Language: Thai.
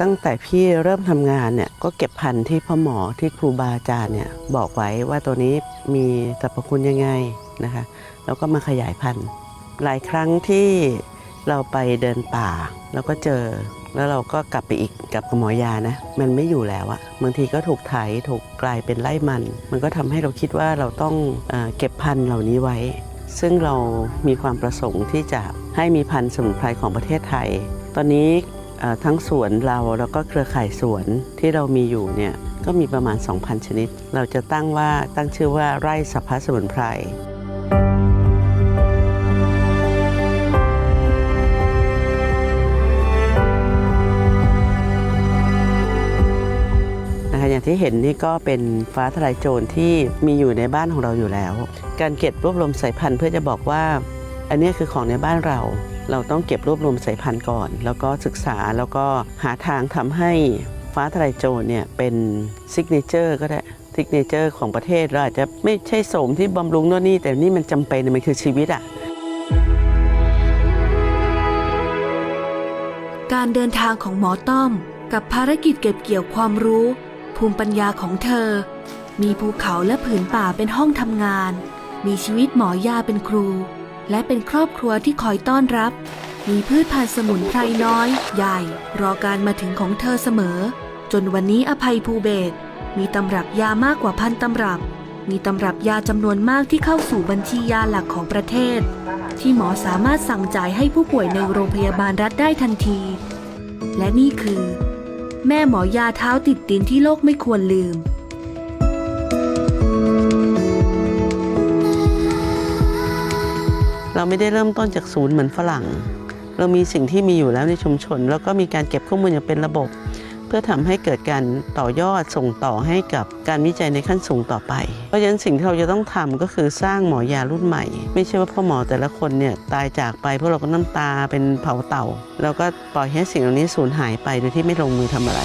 ตั้งแต่พี่เริ่มทำงานเนี่ยก็เก็บพันธุ์ที่พ่อหมอที่ครูบาอาจารย์เนี่ยบอกไว้ว่าตัวนี้มีสรรพคุณยังไงนะคะ แล้วก็มาขยายพันธุ์หลายครั้งที่เราไปเดินป่าแล้วก็เจอ แล้วเราก็กลับไปอีกกับหมอยานะ มันไม่อยู่แล้วอะบางทีก็ถูกไถถูกกลายเป็นไล่มัน มันก็ทำให้เราคิดว่าเราต้องเอเก็บพันธุ์เหล่านี้ไว้ ซึ่งเรามีความประสงค์ที่จะให้มีพันธุ์สมุนไพรของประเทศไทย ตอนนี้ ทั้งสวนเราแล้วก็เครือข่ายสวนที่เรามีอยู่เนี่ยก็มีประมาณ 2,000 ชนิด เราจะตั้งว่าตั้งชื่อว่าไร่สัพพะสมุนไพรนะคะอย่างที่เห็นนี่ก็เป็นฟ้าทลายโจรที่มีอยู่ในบ้านของเราอยู่แล้ว การเก็บรวบรวมสายพันธุ์เพื่อจะบอกว่า อันนี้คือของในบ้านเรา เราต้องเก็บรวบรวมสายพันธุ์ก่อน แล้วก็ศึกษาแล้วก็หาทางทำให้ฟ้าทลายโจรเนี่ยเป็นซิกเนเจอร์ก็ได้ซิกเนเจอร์ของประเทศเราอาจจะไม่ใช่โสมที่บำรุงโน่นนี่ แต่นี่มันจำเป็นมันคือชีวิตอะการเดินทางของหมอต้อม กับภารกิจเก็บเกี่ยวความรู้ ภูมิปัญญาของเธอ มีภูเขาและผืนป่าเป็นห้องทำงาน มีชีวิตหมอยาเป็นครู และเป็นครอบครัวที่คอยต้อนรับ มีพืชพันธุ์สมุนไพรน้อย ใหญ่ รอการมาถึงของเธอเสมอ จนวันนี้อภัยภูเบศมีตำรับยามากกว่าพันตำรับ มีตำรับยาจำนวนมากที่เข้าสู่บัญชียาหลักของประเทศ ที่หมอสามารถสั่งจ่ายให้ผู้ป่วยในโรงพยาบาลรัฐได้ทันที และนี่คือ แม่หมอยาเท้าติดดินที่โลกไม่ควรลืม เราไม่ได้เริ่มต้นจากศูนย์เหมือนฝรั่ง เรามีสิ่งที่มีอยู่แล้วในชุมชน แล้วก็มีการเก็บข้อมูลอย่างเป็นระบบ เพื่อทำให้เกิดการต่อยอดส่งต่อให้กับการวิจัยในขั้นสูงต่อไป เพราะฉะนั้นสิ่งที่เราจะต้องทำก็คือสร้างหมอยารุ่นใหม่ ไม่ใช่ว่าพ่อหมอแต่ละคนเนี่ยตายจากไปพวกเราก็น้ำตาเป็นเผาเต่า แล้วก็ปล่อยให้สิ่งเหล่านี้สูญหายไปโดยที่ไม่ลงมือทำอะไร